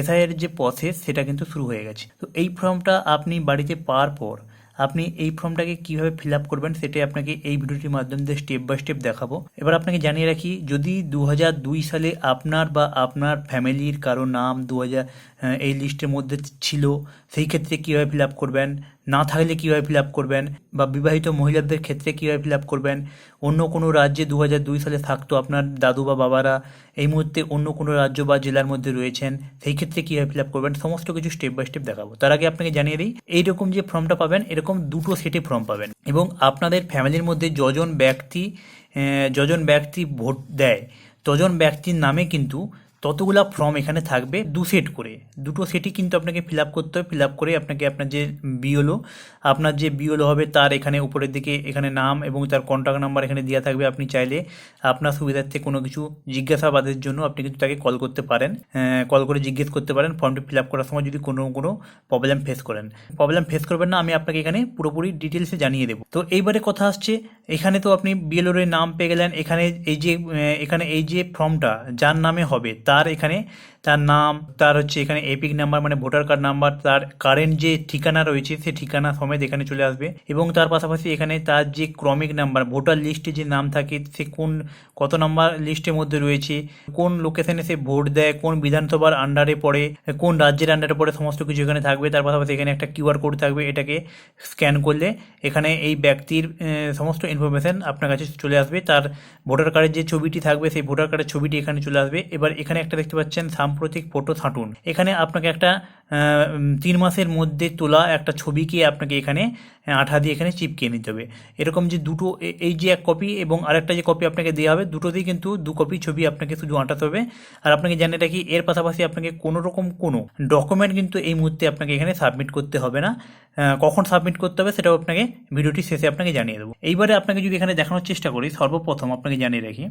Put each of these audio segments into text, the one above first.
এসআইয়ের যে প্রসেস সেটা কিন্তু শুরু হয়ে গেছে। তো এই ফর্মটা আপনি বাড়িতে পাওয়ার পর, আপনি এই ফর্মটাকে কীভাবে ফিল আপ করবেন, সেটাই আপনাকে এই ভিডিওটির মাধ্যমে দিয়ে স্টেপ বাই স্টেপ দেখাবো। এবার আপনাকে জানিয়ে রাখি, যদি দু সালে আপনার বা আপনার ফ্যামিলির কারও নাম দু হাজার এই লিস্টের মধ্যে ছিল, সেই ক্ষেত্রে কীভাবে ফিল আপ করবেন? না থাকলে কীভাবে ফিল আপ করবেন বা বিবাহিত মহিলাদের ক্ষেত্রে কীভাবে ফিল আপ করবেন? অন্য কোনো রাজ্যে দু দুই সালে থাকতো আপনার দাদু বা বাবারা? এই মুহূর্তে অন্য কোনো রাজ্য বা জেলার মধ্যে রয়েছেন, সেই ক্ষেত্রে কীভাবে ফিল আপ করবেন? সমস্ত কিছু স্টেপ বাই স্টেপ দেখাবো। তার আগে আপনাকে জানিয়ে দিই, এইরকম যে ফর্মটা পাবেন, এরকম দুটো সেটে ফর্ম পাবেন এবং আপনাদের ফ্যামিলির মধ্যে যজন ব্যক্তি যজন ব্যক্তি ভোট দেয়। তজন ব্যক্তির নামে কিন্তু ততগুলা ফর্ম এখানে থাকবে, দু সেট করে। দুটো সেটই কিন্তু আপনাকে ফিল আপ করতে হবে। ফিল আপ করে আপনাকে আপনার যে বিওলো আপনার যে বিওলো হবে তার এখানে উপরের দিকে এখানে নাম এবং তার কন্ট্যাক্ট নাম্বার এখানে দেওয়া থাকবে। আপনি চাইলে আপনার সুবিধার্থে কোনো কিছু জিজ্ঞাসাবাদের জন্য আপনি কিন্তু তাকে কল করতে পারেন। কল করে জিজ্ঞেস করতে পারেন। ফর্মটি ফিল আপ করার সময় যদি কোনো কোনো প্রবলেম ফেস করেন। প্রবলেম ফেস করবেন না, আমি আপনাকে এখানে পুরোপুরি ডিটেলসে জানিয়ে দেবো। তো এইবারে কথা আসছে, এখানে তো আপনি বিএলওর নাম পেয়ে গেলেন। এখানে এই যে এখানে এই যে ফর্মটা যার নামে হবে, তার এখানে তার নাম, তার হচ্ছে এখানে এপিক নাম্বার মানে ভোটার কার্ড নাম্বার তার কারেন্ট যে ঠিকানা রয়েছে সেই ঠিকানা সমেত এখানে চলে আসবে। এবং তার পাশাপাশি এখানে তার যে ক্রমিক নাম্বার ভোটার লিস্টে যে নাম থাকে, সে কোন, কত নাম্বার লিস্টের মধ্যে রয়েছে, কোন লোকেশনে সে ভোট দেয়, কোন বিধানসভার আন্ডারে পড়ে, কোন রাজ্যের আন্ডারে পড়ে, সমস্ত কিছু এখানে থাকবে। তার পাশাপাশি এখানে একটা কিউআর কোড থাকবে, এটাকে স্ক্যান করলে এখানে এই ব্যক্তির সমস্ত ইনফরমেশন আপনার কাছে চলে আসবে। তার ভোটার কার্ডের যে ছবিটি থাকবে, সেই ভোটার কার্ডের ছবিটি এখানে চলে আসবে। এবার এখানে একটা দেখতে পাচ্ছেন সাম্প্রতিক ফটো ছাঁটুন। এখানে আপনাকে একটা তিন মাসের মধ্যে তোলা একটা ছবিকে আপনাকে এখানে আঠা দিয়ে এখানে চিপকে নিতে হবে। এরকম যে দুটো এই যে এক কপি এবং আরেকটা যে কপি আপনাকে দেওয়া হবে, দুটোতেই কিন্তু দু কপি ছবি আপনাকে শুধু আঁটাতে হবে। আর আপনাকে জানিয়ে রাখি এর পাশাপাশি আপনাকে কোনো রকম কোনো ডকুমেন্ট কিন্তু এই মুহূর্তে আপনাকে এখানে সাবমিট করতে হবে না। কখন সাবমিট করতে হবে সেটাও আপনাকে ভিডিওটি শেষে আপনাকে জানিয়ে দেবো। এইবারে আপনাকে যদি এখানে দেখানোর চেষ্টা করি, সর্বপ্রথম আপনাকে জানিয়ে রাখি,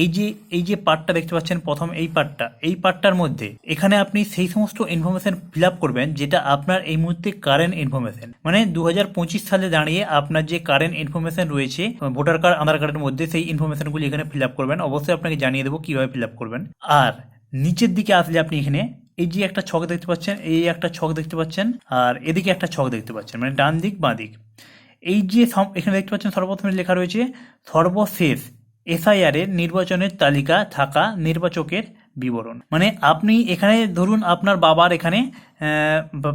এই যে এই যে পার্টটা দেখতে পাচ্ছেন, প্রথম এই পার্টটা এই পার্টটার মধ্যে, এখানে আপনি সেই সমস্ত ইনফরমেশন ফিল আপ করবেন যেটা আপনার এই মুহূর্তে কারেন্ট ইনফরমেশন মানে দু হাজার পঁচিশ সালে দাঁড়িয়ে আপনার যে কারেন্ট ইনফরমেশন রয়েছে, ভোটার কার্ড আধার কার্ডের মধ্যে সেই ইনফরমেশনগুলি এখানে ফিল আপ করবেন। অবশ্যই আপনাকে জানিয়ে দেবো কীভাবে ফিল আপ করবেন। আর নিচের দিকে আসলে আপনি এখানে এই যে একটা ছক দেখতে পাচ্ছেন, এই একটা ছক দেখতে পাচ্ছেন, আর এদিকে একটা ছক দেখতে পাচ্ছেন মানে ডান দিক, বাঁ দিক। এই যে এখানে দেখতে পাচ্ছেন সর্বপ্রথমে লেখা রয়েছে, সর্বশেষ এসআইআর এর নির্বাচনের তালিকা থাকা নির্বাচকের বিবরণ। মানে আপনি এখানে ধরুন আপনার বাবার এখানে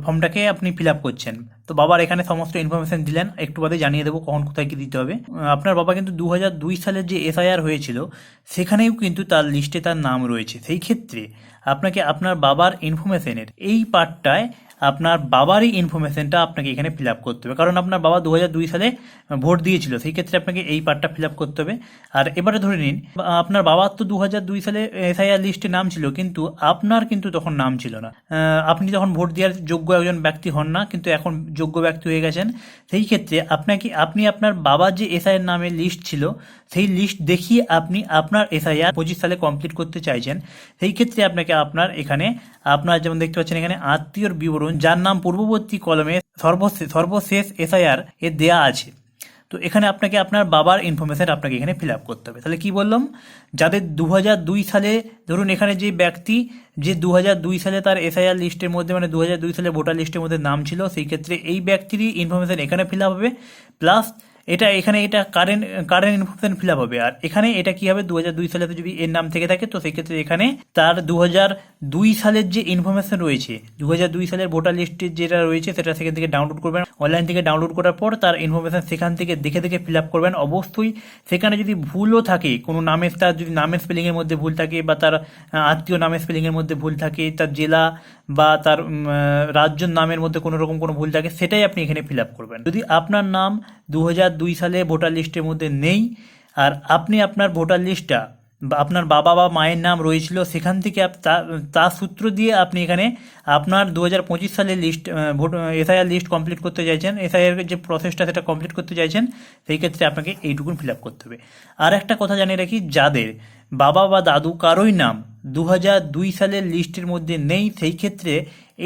ফর্মটাকে আপনি ফিল আপ করছেন। তো বাবার এখানে সমস্ত ইনফরমেশন দিলেন, একটু বাদে জানিয়ে দেবো কখন কোথায় কি দিতে হবে। আপনার বাবা কিন্তু দু দুই সালের যে এসআইআর হয়েছিল, সেখানেও কিন্তু তার লিস্টে তার নাম রয়েছে। সেই ক্ষেত্রে আপনাকে আপনার বাবার ইনফরমেশনের এই পার্টটায় আপনার বাবারই ইনফরমেশনটা আপনাকে এখানে ফিল আপ করতে হবে। কারণ আপনার বাবা দু সালে ভোট দিয়েছিল, সেই ক্ষেত্রে আপনাকে এই পার্টটা ফিল আপ করতে হবে। আর এবারে ধরে নিন, আপনার বাবার তো দু সালে এসআইআর লিস্টে নাম ছিল, কিন্তু আপনার কিন্তু তখন নাম ছিল না। আপনি তখন ভোট দেওয়ার যোগ্য একজন ব্যক্তি হন না, কিন্তু এখন যোগ্য ব্যক্তি হয়ে গেছেন, সেই ক্ষেত্রে আপনাকে, আপনি আপনার বাবার যে এসআইআর নামে লিস্ট ছিল সেই লিস্ট দেখিয়ে আপনি আপনার এসআইআর পঁচিশ সালে কমপ্লিট করতে চাইছেন, সেই ক্ষেত্রে আপনাকে আপনার এখানে আপনার যেমন দেখতে পাচ্ছেন এখানে আত্মীয়র বিবরণ, যার নাম পূর্ববর্তী কলমে সর্বশেষ সর্বশেষ এসআইআর এ দেয়া আছে। তো এখানে আপনাকে আপনার বাবার ইনফরমেশন আপনাকে এখানে ফিল আপ করতে হবে। তাহলে কি বললাম? যাদের দু দুই সালে, ধরুন এখানে যে ব্যক্তি, যে দু দুই সালে তার এসআইআর লিস্টের মধ্যে মানে দু দুই সালে ভোটার লিস্টের মধ্যে নাম ছিল, সেই ক্ষেত্রে এই ব্যক্তিরই ইনফরমেশন এখানে ফিল আপ হবে। প্লাস এটা এখানে এটা current current information fill up হবে। আর এখানে এটা কি হবে? দু দুই সালে যদি এর নাম থেকে থাকে, তো সেক্ষেত্রে এখানে তার দু দুই সালের যে ইনফরমেশন রয়েছে দু দুই সালের ভোটার লিস্টের যেটা রয়েছে, সেটা সেখান থেকে ডাউনলোড করবেন। অনলাইন থেকে ডাউনলোড করার পর তার ইনফরমেশন সেখান থেকে দেখে দেখে ফিল আপ করবেন। অবশ্যই সেখানে যদি ভুলও থাকে, কোনো নামের তার যদি নামের স্পেলিংয়ের মধ্যে ভুল থাকে বা তার আত্মীয় নামের স্পেলিংয়ের মধ্যে ভুল থাকে, তার জেলা বা তার রাজ্যের নামের মধ্যে কোনো রকম কোনো ভুল থাকে, সেটাই আপনি এখানে ফিল আপ করবেন। যদি আপনার নাম দু দুই সালে ভোটার লিস্টের মধ্যে নেই। আর আপনি আপনার ভোটার লিস্টটা বা আপনার বাবা বা মায়ের নাম রয়েছিল, সেখান থেকে তা- তার সূত্র দিয়ে আপনি এখানে আপনার দু হাজার পঁচিশ সালের list vote, SIR list complete করতে চাইছেন। এসআইআর যে প্রসেসটা সেটা কমপ্লিট করতে চাইছেন, সেই ক্ষেত্রে আপনাকে এইটুকুন ফিল আপ করতে হবে। আর একটা কথা জানিয়ে রাখি, যাদের বাবা বা দাদু কারোই নাম দু দুই সালের লিস্টের মধ্যে নেই, সেই ক্ষেত্রে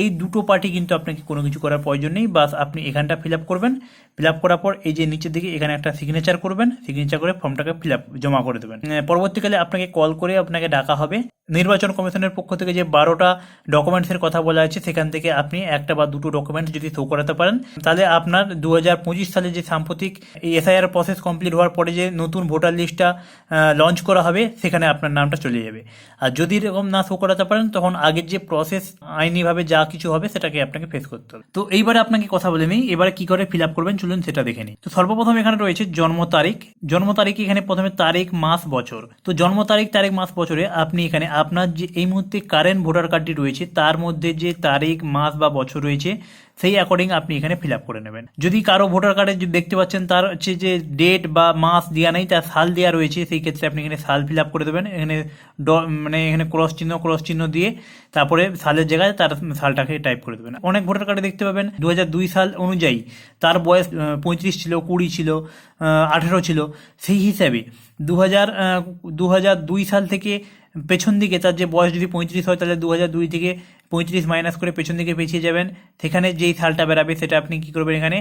এই দুটো পার্টি কিন্তু আপনাকে কোনো কিছু করার প্রয়োজন নেই। বাস আপনি এখানটা ফিল আপ করবেন। ফিল আপ করার পর এই যে নিচের দিকে এখানে একটা সিগনেচার করবেন। সিগনেচার করে ফর্মটাকে ফিল আপ জমা করে দেবেন। পরবর্তীকালে আপনাকে কল করে আপনাকে ডাকা হবে। নির্বাচন কমিশনের পক্ষ থেকে যে বারোটা ডকুমেন্টসের কথা বলা আছে, সেখান থেকে আপনি একটা বা দুটো ডকুমেন্টস যদি শো করাতে পারেন, তাহলে আপনার দু হাজার পঁচিশ সালে যে সাম্প্রতিক এসআইআর প্রসেস কমপ্লিট হওয়ার পরে যে নতুন ভোটার লিস্টটা লঞ্চ করা হবে, সেখানে আপনার নামটা চলে যাবে। আর যদি এরকম না শো করাতে পারেন, তখন আগের যে প্রসেস আইনিভাবে যা কিছু হবে সেটাকে আপনাকে ফেস করতে হবে। তো এইবারে আপনাকে কথা বলে নিই। এবারে কি করে ফিল আপ করবেন? চলুন সেটা দেখে নিই। তো সর্বপ্রথম এখানে রয়েছে জন্ম তারিখ। জন্ম তারিখ এখানে প্রথমে তারিখ, মাস, বছর। তো জন্ম তারিখ তারিখ, মাস, বছরে আপনি এখানে আপনার যে এই মুহূর্তে কারেন্ট ভোটার কার্ডটি রয়েছে, তার মধ্যে যে তারিখ, মাস বা বছর রয়েছে সেই অ্যাকর্ডিং আপনি এখানে ফিল আপ করে নেবেন। যদি কারও ভোটার কার্ডে দেখতে পাচ্ছেন তার হচ্ছে যে ডেট বা মাস দেওয়া নেই, তার সাল দেওয়া রয়েছে, সেই ক্ষেত্রে আপনি এখানে সাল ফিল আপ করে দেবেন। এখানে মানে এখানে ক্রস চিহ্ন ক্রস চিহ্ন দিয়ে তারপরে সালের জায়গায় তার সালটাকে টাইপ করে দেবেন। অনেক ভোটার কার্ডে দেখতে পাবেন দু হাজার দুই সাল অনুযায়ী তার বয়স পঁয়ত্রিশ ছিল, কুড়ি ছিল আঠেরো ছিল, সেই হিসাবে দু হাজার দু হাজার দুই সাল থেকে পেছন দিকে তার যে বয়স যদি পঁয়ত্রিশ হয়, তাহলে দু হাজার দুই থেকে পঁয়ত্রিশ মাইনাস করে পেছন দিকে পেছিয়ে যাবেন। সেখানে যেই সালটা বেরাবে সেটা আপনি কি করবেন এখানে?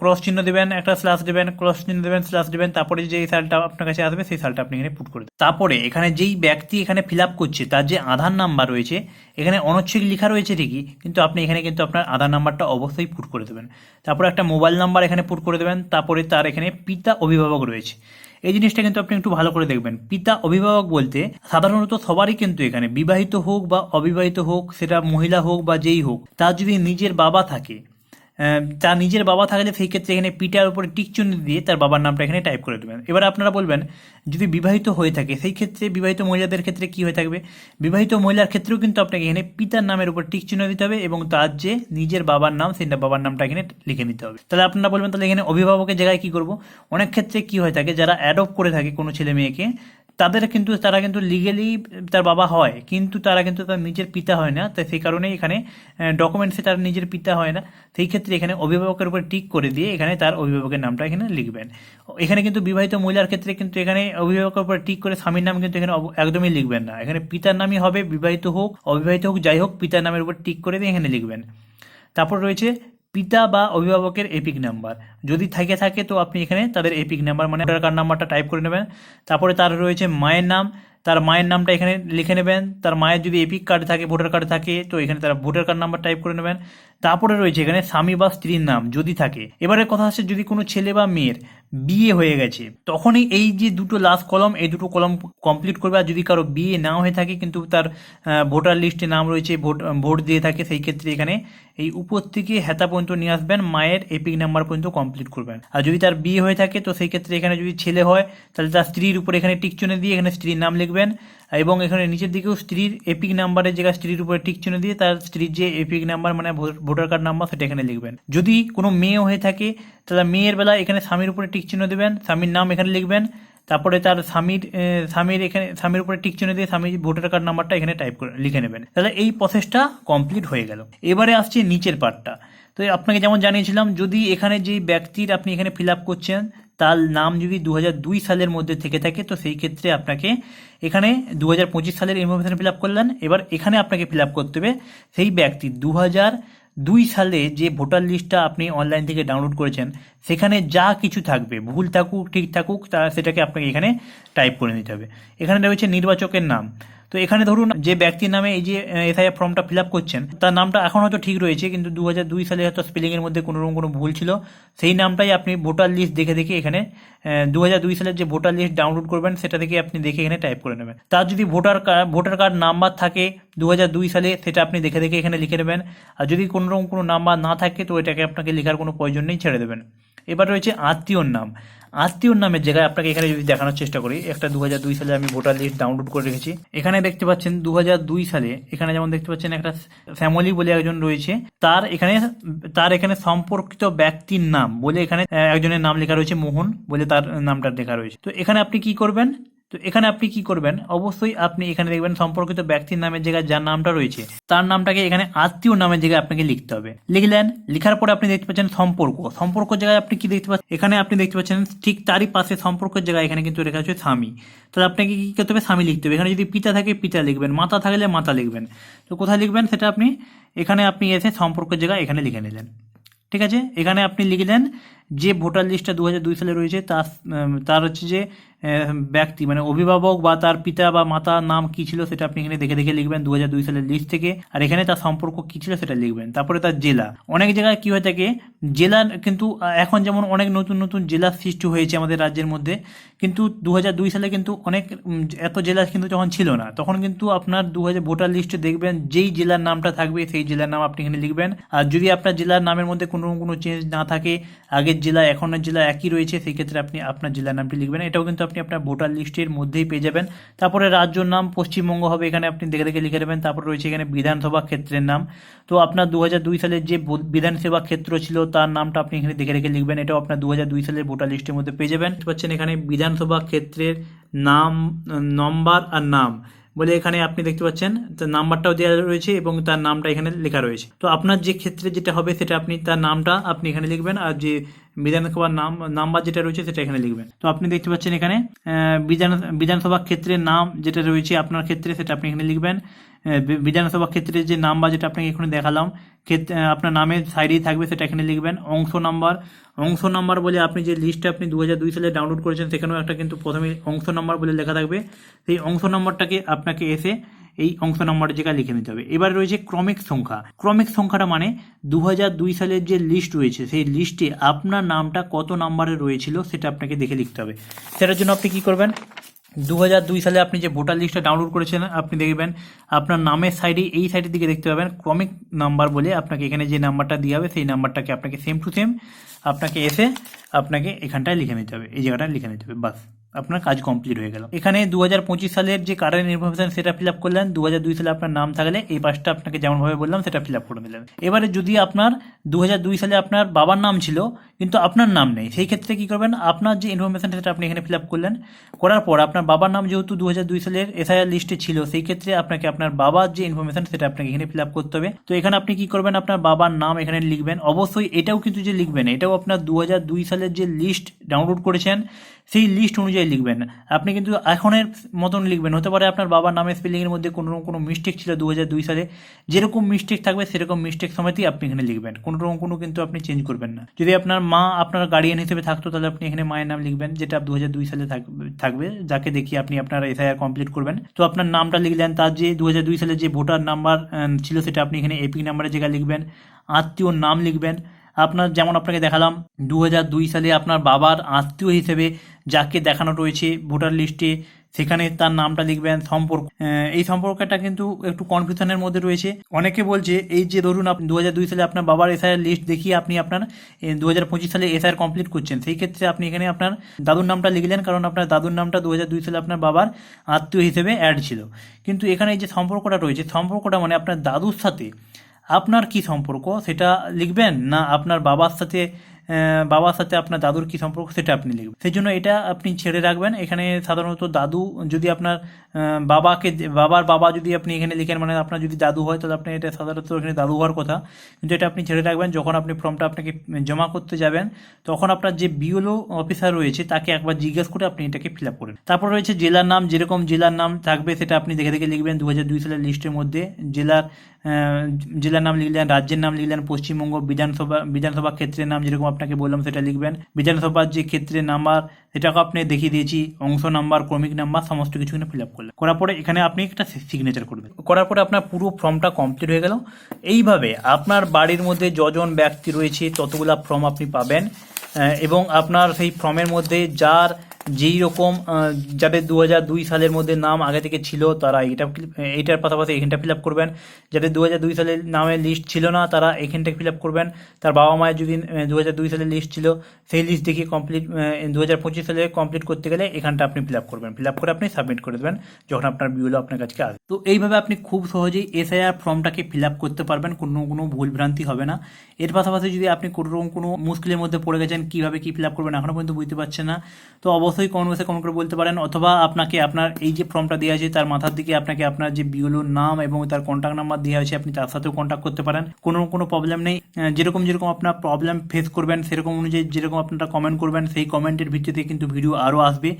ক্রস চিহ্ন দেবেন, একটা স্ল্যাশ দেবেন ক্রস চিহ্ন দেবেন স্ল্যাশ দেবেন, তারপরে যেই সালটা আপনার কাছে আসবে সেই সালটা আপনি এখানে পুট করে দেবেন। তারপরে এখানে যেই ব্যক্তি এখানে ফিল আপ করছে, তার যে আধার নাম্বার রয়েছে, এখানে অনচ্ছেক লেখা রয়েছে ঠিকই, কিন্তু আপনি এখানে কিন্তু আপনার আধার নাম্বারটা অবশ্যই পুট করে দেবেন। তারপরে একটা মোবাইল নাম্বার এখানে পুট করে দেবেন, তারপরে তার এখানে পিতা অভিভাবক রয়েছে। এই জিনিসটা কিন্তু আপনি একটু ভালো করে দেখবেন। পিতা অভিভাবক বলতে সাধারণত সবারই কিন্তু এখানে বিবাহিত হোক বা অবিবাহিত হোক সেটা মহিলা হোক বা যেই হোক, তার যদি নিজের বাবা থাকে তার নিজের বাবা থাকলে সেই ক্ষেত্রে এখানে পিটার উপরে টিকচুনি দিয়ে তার বাবার নামটা এখানে টাইপ করে দেবেন। এবার আপনারা বলবেন, যদি বিবাহিত হয়ে থাকে, সেই ক্ষেত্রে বিবাহিত মহিলাদের ক্ষেত্রে কি হয়ে থাকবে? বিবাহিত মহিলার ক্ষেত্রেও কিন্তু আপনাকে এখানে পিতার নামের উপর টিক চিহ্ন দিতে হবে এবং তার যে নিজের বাবার নাম, সেই বাবার নামটা এখানে লিখে নিতে হবে। তাহলে আপনারা বলবেন, তাহলে এখানে অভিভাবকের জায়গায় কি করব? অনেক ক্ষেত্রে কি হয়ে থাকে, যারা অ্যাডপ্ট করে থাকে কোনো ছেলে মেয়েকে তাদের কিন্তু, তারা কিন্তু লিগেলি তার বাবা হয়, কিন্তু তারা কিন্তু তার নিজের পিতা হয় না তাই সেই কারণে এখানে ডকুমেন্টসে তার নিজের পিতা হয় না। সেই ক্ষেত্রে এখানে অভিভাবকের উপর টিক করে দিয়ে এখানে তার অভিভাবকের নামটা এখানে লিখবেন। এখানে কিন্তু বিবাহিত মহিলার ক্ষেত্রে কিন্তু এখানে অভিভাবকের উপর টিক করে স্বামীর নাম কিন্তু এখানে একদমই লিখবেন না। এখানে পিতার নামই হবে, বিবাহিত হোক, অবিবাহিত হোক, যাই হোক, পিতার নামের উপর টিক করে দিয়ে এখানে লিখবেন। তারপর রয়েছে পিতা বা অভিভাবকের এপিক নাম্বার। যদি থেকে, থাকে, তো আপনি এখানে তাদের এপিক নাম্বার মানে ভোটার কার্ড নাম্বারটা টাইপ করে নেবেন। তারপরে তার রয়েছে মায়ের নাম। তার মায়ের নামটা এখানে লিখে নেবেন। তার মায়ের যদি এপিক কার্ড থাকে, ভোটার কার্ড থাকে, তো এখানে তারা ভোটার কার্ড নাম্বার টাইপ করে নেবেন। তারপরে রয়েছে এখানে স্বামী বা স্ত্রীর নাম যদি থাকে। এবারে কথা হচ্ছে যদি কোনো ছেলে বা মেয়ের বিয়ে হয়ে গেছে, তখনই এই যে দুটো লাস্ট কলম এই দুটো কলম কমপ্লিট করবে। আর যদি কারও বিয়ে না হয়ে থাকে, কিন্তু তার ভোটার লিস্টে নাম রয়েছে, ভোট ভোট দিয়ে থাকে, সেই ক্ষেত্রে এখানে এই উপর থেকে হেতা পর্যন্ত নিয়ে আসবেন, মায়ের এপিক নাম্বার পর্যন্ত কমপ্লিট করবেন। আর যদি তার বিয়ে হয়ে থাকে, তো সেই ক্ষেত্রে এখানে যদি ছেলে হয়, তাহলে তার স্ত্রীর উপর এখানে টিকচনে দিয়ে এখানে স্ত্রীর নাম লিখবেন। এবং এখানে নিচের দিকেও স্ত্রীর এপিক নাম্বারের জায়গায় স্ত্রীর উপরে টিকচিহ্ন দিয়ে তার স্ত্রীর যে এপিক নাম্বার মানে ভোটার কার্ড নাম্বার সেটা এখানে লিখবেন। যদি কোনো মেয়ে হয়ে থাকে, তাহলে মেয়ের বেলা এখানে স্বামীর উপরে টিকচিহ্ন দেবেন, স্বামীর নাম এখানে লিখবেন, তারপরে তার স্বামীর স্বামীর এখানে, স্বামীর উপরে টিকচিহ্ন দিয়ে স্বামীর ভোটার কার্ড নাম্বারটা এখানে টাইপ করে, লিখে নেবেন। তাহলে এই প্রসেসটা কমপ্লিট হয়ে গেল। এবারে আসছে নিচের পার্টটা তো আপনাকে যেমন জানিয়েছিলাম, যদি এখানে যে ব্যক্তির আপনি এখানে ফিল আপ করছেন তার নাম যদি দু হাজার দুই সালের মধ্যে থেকে থাকে, তো সেই ক্ষেত্রে আপনাকে এখানে দু হাজার পঁচিশ সালের ইনফরমেশন ফিল আপ করলেন। এবার এখানে আপনাকে ফিল আপ করতে হবে সেই ব্যক্তি দু দুই সালে যে ভোটার লিস্টটা আপনি অনলাইন থেকে ডাউনলোড করেছেন, সেখানে যা কিছু থাকবে, ভুল থাকুক, ঠিক থাকুক, তা সেটাকে আপনাকে এখানে টাইপ করে নিতে হবে। এখানে রয়েছে নির্বাচকের নাম। তো এখানে ধরুন যে ব্যক্তির নামে এই যে এসআইআর ফর্মটা ফিল আপ করছেন, তার নামটা এখন হয়তো ঠিক রয়েছে, কিন্তু দু হাজার দুই সালে হয়তো স্পেলিংয়ের মধ্যে কোনো রকম কোনো ভুল ছিল। সেই নামটাই আপনি ভোটার লিস্ট দেখে দেখে এখানে দু হাজার দুই সালের যে ভোটার লিস্ট ডাউনলোড করবেন, সেটা থেকে আপনি দেখে এখানে টাইপ করে নেবেন। তার যদি ভোটার ভোটার কার্ড নাম্বার থাকে দু দুই সালে, সেটা আপনি দেখে দেখে এখানে লিখে নেবেন। আর যদি কোনো রকম কোনো নাম্বার না থাকে, তো এটাকে আপনাকে লেখার কোনো প্রয়োজন নেই, ছেড়ে দেবেন। এবার রয়েছে আত্মীয়র নাম। আত্মীয়র নামের জায়গায় আপনাকে এখানে যদি দেখানোর চেষ্টা করি, একটা দু সালে আমি ভোটার লিস্ট ডাউনলোড করে রেখেছি। এখানে দেখতে পাচ্ছেন দু সালে এখানে যেমন দেখতে পাচ্ছেন একটা ফ্যামিলি বলে একজন রয়েছে। তার এখানে তার এখানে সম্পর্কিত ব্যক্তির নাম বলে এখানে একজনের নাম লেখা রয়েছে মোহন বলে তার নামটা লেখা রয়েছে। তো এখানে আপনি কি করবেন? তো এখানে আপনি কি করবেন? অবশ্যই আপনি এখানে দেখবেন সম্পর্কিত ব্যক্তির নামের জায়গায় যার নামটা রয়েছে, তার নামটাকে এখানে আত্মীয় নামের জায়গায় আপনাকে লিখতে হবে। লিখলেন, লেখার পরে আপনি দেখতে পাচ্ছেন সম্পর্ক। সম্পর্ক জায়গায় আপনি কি দেখতে পাচ্ছেন? এখানে আপনি দেখতে পাচ্ছেন ঠিক তারই পাশে সম্পর্কের জায়গায় এখানে কিন্তু লেখা আছে স্বামী। তাহলে আপনাকে কি করতে হবে? স্বামী লিখতে হবে। এখানে যদি পিতা থাকে, পিতা লিখবেন। মাতা থাকলে মাতা লিখবেন। তো কোথায় লিখবেন? সেটা আপনি এখানে আপনি এসে সম্পর্কের জায়গায় এখানে লিখে নিলেন। ঠিক আছে? এখানে আপনি লিখলেন যে ভোটার লিস্টটা দু হাজার দুই সালে রয়েছে, তার তার হচ্ছে যে ব্যক্তি মানে অভিভাবক বা তার পিতা বা মাতার নাম কি ছিল সেটা আপনি এখানে দেখে দেখে লিখবেন দু হাজার দুই সালের লিস্ট থেকে। আর এখানে তার সম্পর্ক কি ছিল সেটা লিখবেন। তারপরে তার জেলা। অনেক জায়গায় কি হয়ে থাকে, জেলার কিন্তু এখন যেমন অনেক নতুন নতুন জেলা সৃষ্টি হয়েছে আমাদের রাজ্যের মধ্যে, কিন্তু দু হাজার দুই সালে কিন্তু অনেক এত জেলা কিন্তু যখন ছিল না। তখন কিন্তু আপনার দু হাজার ভোটার লিস্টে দেখবেন যেই জেলার নামটা থাকবে সেই জেলার নাম আপনি এখানে লিখবেন। আর যদি আপনার জেলার নামের মধ্যে কোনো কোনো চেঞ্জ না থাকে আগের জেলা, এখনের জেলা একই রয়েছে সেই ক্ষেত্রে আপনি আপনার জেলার নামটি লিখবেন। এটাও কিন্তু আপনি আপনার ভোটার লিস্টের মধ্যেই পেয়ে যাবেন। তারপরে রাজ্যর নাম, পশ্চিমবঙ্গ হবে, এখানে আপনি দেখে দেখে লিখে দেবেন তারপর রয়েছে এখানে বিধানসভা ক্ষেত্রের নাম। তো আপনার দু সালের যে বিধানসভা ক্ষেত্র ছিল, তার নামটা আপনি এখানে দেখে দেখে লিখবেন। এটাও আপনার দু সালের ভোটার লিস্টের মধ্যে পেয়ে যাবেন। পাচ্ছেন এখানে বিধানসভা ক্ষেত্রের নাম, নম্বর আর নাম। বলে এখানে আপনি দেখতে পাচ্ছেন, তার নাম্বারটাও দেওয়া রয়েছে এবং তার নামটা এখানে লেখা রয়েছে। তো আপনার যে ক্ষেত্রে যেটা হবে, সেটা আপনি, তার নামটা আপনি এখানে লিখবেন আর যে বিধানসভার নাম, নাম্বার যেটা রয়েছে, সেটা এখানে লিখবেন। তো আপনি দেখতে পাচ্ছেন এখানে বিধান, বিধানসভা ক্ষেত্রের নাম যেটা রয়েছে আপনার ক্ষেত্রে, সেটা আপনি এখানে লিখবেন। বিধানসভা ক্ষেত্রের যে নাম্বার যেটা আপনাকে এখানে দেখালাম ক্ষেত্রে আপনার নামের সাইডেই থাকবে, সেটা এখানে লিখবেন, অংশ নাম্বার। অংশ নাম্বার বলে আপনি যে লিস্টটা আপনি দু সালে ডাউনলোড করেছেন, সেখানেও একটা কিন্তু প্রথমে অংশ নাম্বার বলে লেখা থাকবে। সেই অংশ নাম্বারটাকে আপনাকে এসে এই অংশ নাম্বারের জায়গায় লিখে নিতে হবে। এবার রয়েছে ক্রমিক সংখ্যা। ক্রমিক সংখ্যাটা মানে দু দুই সালের যে লিস্ট রয়েছে, সেই লিস্টে আপনার নামটা কত নাম্বারে রয়েছিল, সেটা আপনাকে দেখে লিখতে হবে। সেটার জন্য আপনি কি করবেন? দু সালে আপনি যে ভোটার লিস্টটা ডাউনলোড করেছেন, আপনি দেখবেন আপনার নামের সাইডে, এই সাইডের দিকে দেখতে পাবেন ক্রমিক নাম্বার বলে আপনাকে এখানে যে নাম্বারটা দেওয়া হবে, সেই নাম্বারটাকে আপনাকে সেম টু সেম আপনাকে এসে আপনাকে এখানটায় লিখে নিতে হবে, এই জায়গাটায় লিখে নিতে হবে, বাস। আপনার কাজ কমপ্লিট হয়ে গেল। এখানে দু হাজার পঁচিশ সালের যে কারেন্ট ইনফরমেশন সেটা ফিল আপ করলেন দু সালে আপনার নাম থাকলে এই পাশটা আপনাকে যেমনভাবে বললাম সেটা ফিল আপ করে দিলেন। এবারে যদি আপনার দু হাজার দুই সালে আপনার বাবার নাম ছিল, কিন্তু আপনার নাম নেই, সেই ক্ষেত্রে কি করবেন? আপনার যে ইনফরমেশন সেটা আপনি এখানে ফিল আপ করলেন, করার পর আপনার বাবার নাম যেহেতু দু সালের এসআইআর লিস্টে ছিল, সেই ক্ষেত্রে আপনাকে আপনার বাবার যে ইনফরমেশন সেটা আপনাকে এখানে ফিল আপ করতে হবে। তো এখানে আপনি কি করবেন? আপনার বাবার নাম এখানে লিখবেন। অবশ্যই এটাও কিন্তু যে লিখবেন, এটাও আপনার দু সালের যে লিস্ট ডাউনলোড করেছেন, সেই লিস্ট অনুযায়ী লিখবেন। আপনি কিন্তু এখনের মতন লিখবেন। হতে পারে আপনার বাবার নামের স্পেলিংয়ের মধ্যে কোনো রকম কোনো মিস্টেক ছিল দু হাজার দুই সালে। যেরকম মিস্টেক থাকবে, সেরকম মিস্টেক সময়তেই আপনি এখানে লিখবেন। কোনো রকম কোনো কিন্তু আপনি চেঞ্জ করবেন না। যদি আপনার মা আপনার গার্ডিয়ান হিসেবে থাকতো, তাহলে আপনি এখানে মায়ের নাম লিখবেন, যেটা দু হাজার দুই সালে থাকবে, যাকে দেখিয়ে আপনি আপনার এসআইআর কমপ্লিট করবেন। তো আপনার নামটা লিখলেন, তার যে দু হাজার দুই সালে যে ভোটার নাম্বার ছিল সেটা আপনি এখানে এপিক নাম্বারের জায়গায় লিখবেন। আত্মীয় নাম লিখবেন। আপনার যেমন আপনাকে দেখালাম দু সালে আপনার বাবার আত্মীয় হিসেবে যাকে দেখানো রয়েছে ভোটার লিস্টে, সেখানে তার নামটা লিখবেন সম্পর্ক। এই সম্পর্কটা কিন্তু একটু কনফিউশনের মধ্যে রয়েছে। অনেকে বলছে, এই যে ধরুন আপনি দু হাজার দুই সালে আপনার বাবার এসআইয়ের লিস্ট দেখিয়ে আপনি আপনার দু হাজার পঁচিশ সালে এসআইআর কমপ্লিট করছেন, সেই ক্ষেত্রে আপনি এখানে আপনার দাদুর নামটা লিখলেন, কারণ আপনার দাদুর নামটা দু হাজার দুই সালে আপনার বাবার আত্মীয় হিসেবে অ্যাড ছিল। কিন্তু এখানে এই যে সম্পর্কটা রয়েছে, সম্পর্কটা মানে আপনার দাদুর সাথে আপনার কি সম্পর্ক? সেটা লিখবেন না আপনার বাবার সাথে বাবার সাথে আপনার দাদুর কি সম্পর্ক সেটা আপনি লিখবেন। সেই জন্য এটা আপনি ছেড়ে রাখবেন। এখানে সাধারণত দাদু যদি আপনার বাবাকে বাবার বাবা যদি আপনি এখানে লিখেন মানে আপনার যদি দাদু হয়, তাহলে আপনি এটা সাধারণত এখানে দাদু হওয়ার কথা। কিন্তু এটা আপনি ছেড়ে রাখবেন। যখন আপনি ফর্মটা আপনাকে জমা করতে যাবেন, তখন আপনার যে বিওলো অফিসার রয়েছে, তাকে একবার জিজ্ঞেস করে আপনি এটাকে ফিল আপ করেন। তারপর রয়েছে জেলার নাম, যেরকম জেলার নাম থাকবে, সেটা আপনি দেখে দেখে লিখবেন। দু সালের লিস্টের মধ্যে জেলার জেলার নাম লিখলেন, রাজ্যের নাম লিখলেন, পশ্চিমবঙ্গ বিধানসভা বিধানসভা ক্ষেত্রের নাম যেরকম আপনাকে বললাম সেটা লিখবেন। বিধানসভার যে ক্ষেত্রের নাম্বার সেটাকে আপনি দেখিয়ে দিয়েছি, অংশ নাম্বার, ক্রমিক নাম্বার, সমস্ত কিছু এখানে ফিল আপ করলেন। করার পরে এখানে আপনি একটা সিগনেচার করবেন করার পরে আপনার পুরো ফর্মটা কমপ্লিট হয়ে গেল। এইভাবে আপনার বাড়ির মধ্যে যজন ব্যক্তি রয়েছে, ততগুলা ফর্ম আপনি পাবেন এবং আপনার সেই ফর্মের মধ্যে যার যেই রকম যাদের দু দুই সালের মধ্যে নাম আগে থেকে ছিল, তারা এইটা এইটার পাশাপাশি এখানটা ফিল আপ করবেন। যাদের দু দুই সালের নামের লিস্ট ছিল না, তারা এখানটা ফিল আপ করবেন। তার বাবা মায়ের যদি দু দুই সালের লিস্ট ছিল, সেই লিস্ট দেখিয়ে কমপ্লিট দু হাজার পঁচিশ সালে কমপ্লিট করতে গেলে এখানটা আপনি ফিল আপ করবেন। ফিল আপ করে আপনি সাবমিট করে দেবেন, যখন আপনার বিউলো আপনার কাছে আসবে। তো এইভাবে আপনি খুব সহজেই এসআইআর ফর্মটাকে ফিল আপ করতে পারবেন, কোনো কোনো ভুল ভ্রান্তি হবে না। এর পাশাপাশি যদি আপনি কোনো রকম কোনো মুশকিলের মধ্যে পড়ে গেছেন, কীভাবে কী ফিল আপ করবেন এখনও পর্যন্ত বুঝতে পারছেন না। তো অবশ্যই অবশ্যই কমেন্ট বক্সে কমেন্ট করে বলতে পারেন, অথবা আপনাকে আপনার এই যে ফর্মটা দেওয়া আছে, তার মাথার দিকে আপনাকে আপনার যে বিওলোর নাম এবং তার কন্ট্যাক্ট নাম্বার দেওয়া আছে আপনি তার সাথেও কন্ট্যাক্ট করতে পারেন। কোনো কোনো প্রবলেম নেই। যেরকম যেরকম আপনার প্রবলেম ফেস করবেন, সেরকম অনুযায়ী যেরকম আপনারা কমেন্ট করবেন, সেই কমেন্টের ভিত্তিতে কিন্তু ভিডিও আরও আসবে।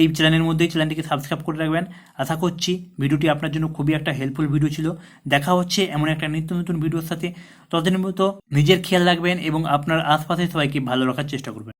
এই চ্যানেলের মধ্যেই চ্যানেলটিকে সাবস্ক্রাইব করে রাখবেন। আশা করছি ভিডিওটি আপনার জন্য খুবই একটা হেল্পফুল ভিডিও ছিল। দেখা হচ্ছে এমন একটা নিত্য নতুন ভিডিওর সাথে। ততদিনের মতো নিজের খেয়াল রাখবেন এবং আপনার আশপাশে সবাইকে ভালো রাখার চেষ্টা করবেন।